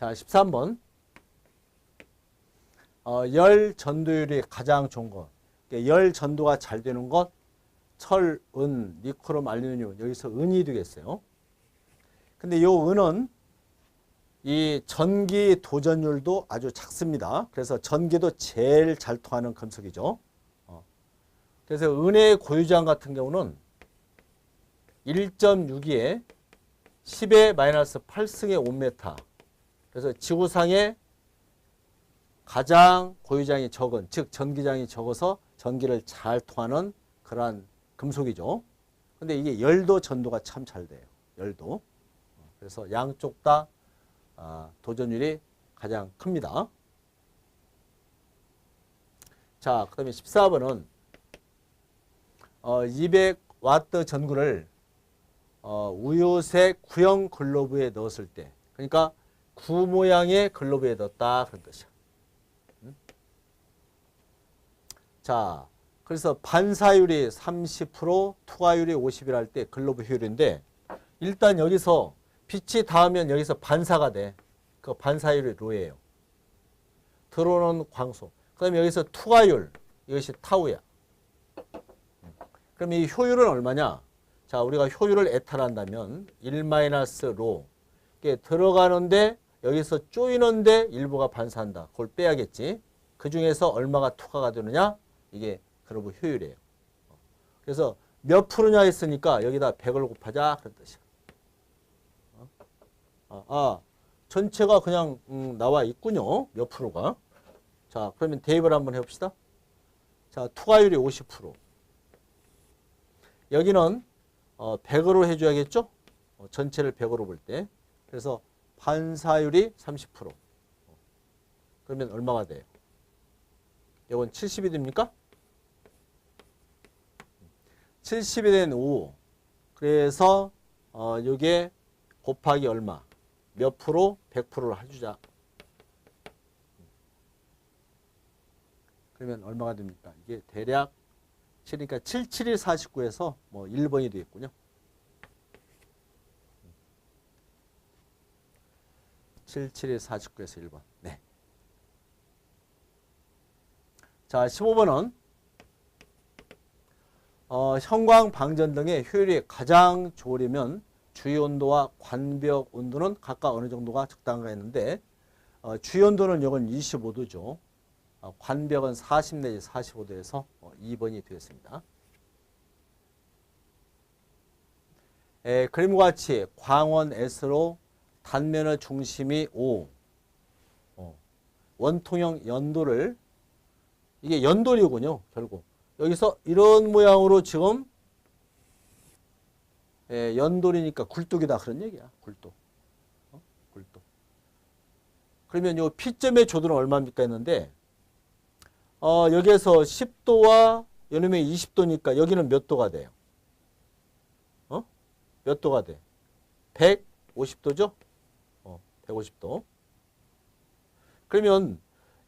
자, 13번. 어, 열 전도율이 가장 좋은 것. 그러니까 열 전도가 잘 되는 것, 철, 은, 니크롬, 알루미늄. 여기서 은이 되겠어요. 근데 요 은은 이 전기 도전율도 아주 작습니다. 그래서 전기도 제일 잘 통하는 금속이죠. 어. 그래서 은의 고유장 같은 경우는 1.62에 10의 마이너스 8승의 5m. 그래서 지구상에 가장 고유장이 적은, 즉 전기장이 적어서 전기를 잘 통하는 그러한 금속이죠. 근데 이게 열도 전도가 참 잘 돼요. 열도. 그래서 양쪽 다 아, 도전율이 가장 큽니다. 자, 그 다음에 14번은 어, 200와트 전구를 어, 우유색 구형 글로브에 넣었을 때 그러니까 구 모양의 글로브에 넣었다 그런 뜻이야. 음? 자, 그래서 반사율이 30% 투과율이 50이라 할때 글로브 효율인데 일단 여기서 빛이 닿으면 여기서 반사가 돼. 그 반사율이 로예요. 들어오는 광소. 그 다음에 여기서 투과율. 이것이 타우야. 그럼 이 효율은 얼마냐? 자, 우리가 효율을 에탈한다면 1-로. 이게 들어가는데 여기서 쪼이는데 일부가 반사한다. 그걸 빼야겠지. 그 중에서 얼마가 투과가 되느냐? 이게 그러브 효율이에요. 그래서 몇 프로냐 했으니까 여기다 100을 곱하자. 그런 뜻이야. 아, 아 전체가 그냥 음, 나와 있군요. 몇 프로가. 자, 그러면 대입을 한번 해봅시다. 자, 투과율이 50%. 여기는 어, 100으로 해줘야겠죠? 어, 전체를 100으로 볼 때. 그래서 반사율이 30%. 그러면 얼마가 돼요? 이건 70이 됩니까? 70이 된 5. 그래서 어, 요게 곱하기 얼마? 몇 프로? 100%를 해주자. 그러면 얼마가 됩니까? 이게 대략 7이니까 77이 49에서 뭐 1번이 되겠군요. 77이 49에서 1번. 네. 자, 15번은 어, 형광 방전 등의 효율이 가장 좋으려면 주요 온도와 관벽 온도는 각각 어느 정도가 적당한가 했는데 어, 주요 온도는 이건 25도죠. 어, 관벽은 40 내지 45도에서 어, 2번이 되겠습니다. 에, 그림과 같이 광원 S로 단면의 중심이 5 어, 원통형 연도를 이게 연돌이군요 결국 여기서 이런 모양으로 지금 예, 연돌이니까 굴뚝이다 그런 얘기야. 굴뚝. 어? 굴뚝. 그러면 요 P점의 조도는 얼마입니까 했는데 어, 여기에서 10도와 요놈에 20도니까 여기는 몇 도가 돼요? 어? 몇 도가 돼? 150도죠? 어, 150도. 그러면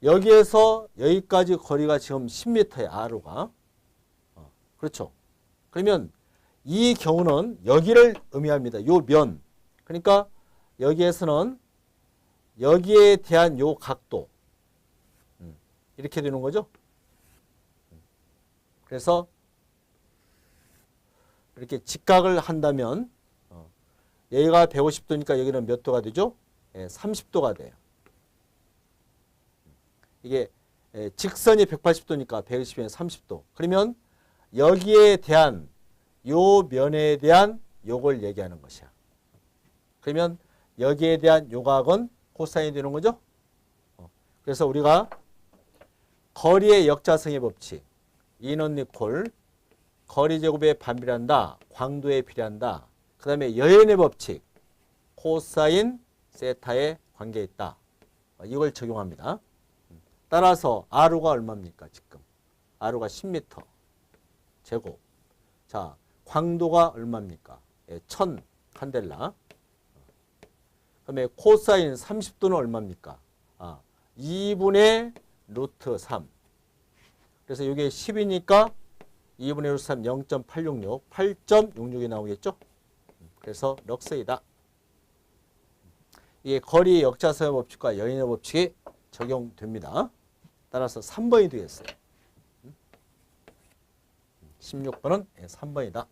여기에서 여기까지 거리가 지금 10m야, 아로가. 어, 그렇죠. 그러면 이 경우는 여기를 의미합니다. 요 면. 그러니까 여기에서는 여기에 대한 요 각도. 음, 이렇게 되는 거죠. 그래서 이렇게 직각을 한다면 어, 여기가 150도니까 여기는 몇 도가 되죠? 예, 30도가 돼요. 이게 예, 직선이 180도니까 120에 30도. 그러면 여기에 대한 요 면에 대한 요걸 얘기하는 것이야. 그러면 여기에 대한 요각은 코사인이 되는 거죠. 어, 그래서 우리가 거리의 역자성의 법칙, 인원 니콜, 거리 제곱에 반비례한다, 광도에 비례한다. 그 다음에 여연의 법칙, 코사인 세타에 관계 있다. 어, 이걸 적용합니다. 따라서 R가 얼마입니까 지금? R가 10m 제곱. 자, 광도가 얼마입니까? 예, 1000 칸델라. 그다음에 코사인 30도는 얼마입니까? 아, 2분의 루트 3. 그래서 이게 10이니까 2분의 루트 3 0.866, 8.66이 나오겠죠? 그래서 럭스이다. 이게 거리 역자성의 법칙과 여인의 법칙이 적용됩니다. 따라서 3번이 되겠어요. 16번은 3번이다.